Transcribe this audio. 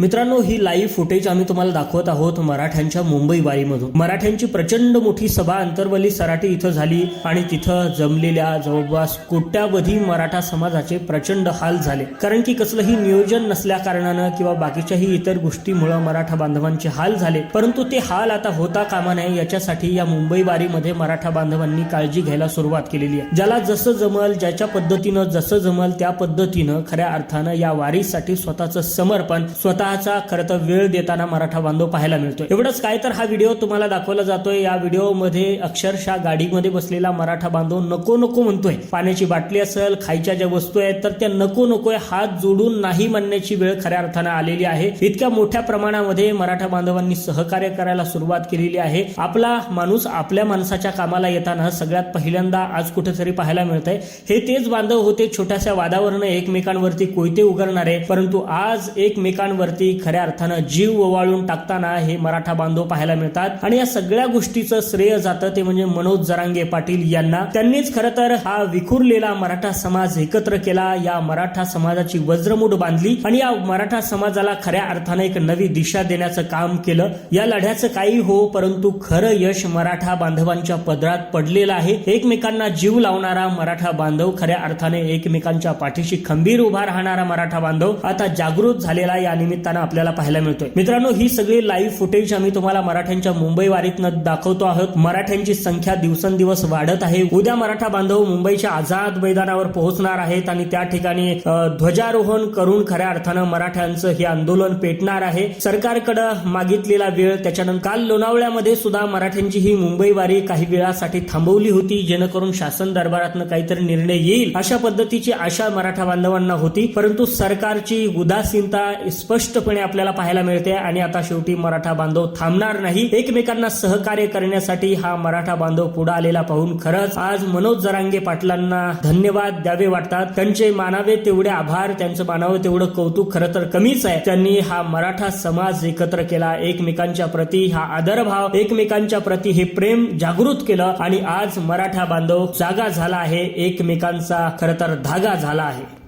मित्रांनो ही live footage आम्ही तुम्हाला दाखवत आहोत मराठ्यांच्या मुंबई वारीमधून. मराठ्यांची प्रचंड मोठी सभा अंतरवली सराटी इथं झाली आणि तिथं जमलेल्या जवळपास कोट्यावधी मराठा समाजाचे प्रचंड हाल झाले. कारण की कसलंही नियोजन नसल्या कारणानं किंवा बाकीच्याही इतर गोष्टीमुळे मराठा बांधवांचे हाल झाले. परंतु ते हाल आता होता कामा नये याच्यासाठी या मुंबई वारीमध्ये मराठा बांधवांनी काळजी घ्यायला सुरुवात केलेली आहे. ज्याला जसं जमल ज्याच्या पद्धतीनं जसं जमल त्या पद्धतीनं खऱ्या अर्थानं या वारीसाठी स्वतःचं समर्पण स्वतः स्वतःचा खरं तर वेळ देताना मराठा बांधव पाहायला मिळतो एवढंच काय तर हा व्हिडिओ तुम्हाला दाखवला जातोय. या व्हिडिओमध्ये अक्षरशः गाडीमध्ये बसलेला मराठा बांधव नको नको म्हणतोय. पाण्याची बाटली असेल खायच्या ज्या वस्तू आहेत तर त्या नको नकोय हात जोडून नाही म्हणण्याची वेळ खऱ्या अर्थानं आलेली आहे. इतक्या मोठ्या प्रमाणामध्ये मराठा बांधवांनी सहकार्य करायला सुरुवात केलेली आहे. आपला माणूस आपल्या माणसाच्या कामाला येताना सगळ्यात पहिल्यांदा आज कुठेतरी पाहायला मिळत आहे हे तेच बांधव होते छोट्याशा वादावरनं एकमेकांवरती कोयते उघडणारे परंतु आज एकमेकांवरती खऱ्या अर्थानं जीव ओवाळून टाकताना हे मराठा बांधव पाहायला मिळतात. आणि या सगळ्या गोष्टीचं श्रेय जातं ते म्हणजे मनोज जरांगे पाटील यांना. त्यांनीच खरं तर हा विखुरलेला मराठा समाज एकत्र केला. या मराठा समाजाची वज्रमूठ बांधली आणि या मराठा समाजाला खऱ्या अर्थानं एक नवी दिशा देण्याचं काम केलं. या लढ्याचं काही हो परंतु खरं यश मराठा बांधवांच्या पदरात पडलेलं आहे. एकमेकांना जीव लावणारा मराठा बांधव खऱ्या अर्थाने एकमेकांच्या पाठीशी खंबीर उभा राहणारा मराठा बांधव आता जागृत झालेला या निमित्त निमित्तानं आपल्याला पाहायला मिळतोय. मित्रांनो ही सगळी लाईव्ह फुटेज आम्ही तुम्हाला मराठ्यांच्या मुंबई वारीतनं दाखवतो आहोत. मराठ्यांची संख्या दिवसेंदिवस वाढत आहे. उद्या मराठा बांधव मुंबईच्या आझाद मैदानावर पोहोचणार आहेत आणि त्या ठिकाणी ध्वजारोहण करून खऱ्या अर्थानं मराठ्यांचं हे आंदोलन पेटणार आहे. सरकारकडे मागितलेला वेळ त्याच्यानंतर काल लोणावळ्यामध्ये सुद्धा मराठ्यांची ही मुंबई वारी काही वेळासाठी थांबवली होती जेणेकरून शासन दरबारातनं काहीतरी निर्णय येईल. अशा पद्धतीची आशा मराठा बांधवांना होती. परंतु सरकारची उदासीनता स्पष्ट स्पष्टपणे आपल्याला पाहायला मिळते आणि आता शेवटी मराठा बांधव थांबणार नाही. एकमेकांना सहकार्य करण्यासाठी हा मराठा बांधव पुढे आलेला पाहून खरंच आज मनोज जरांगे पाटलांना धन्यवाद द्यावे वाटतात. त्यांचे मानावे तेवढे आभार त्यांचं मानावं तेवढं कौतुक खरं तर कमीच आहे. त्यांनी हा मराठा समाज एकत्र केला. एकमेकांच्या प्रती हा आदरभाव एकमेकांच्या प्रती हे प्रेम जागृत केलं आणि आज मराठा बांधव जागा झाला आहे. एकमेकांचा खरं तर धागा झाला आहे.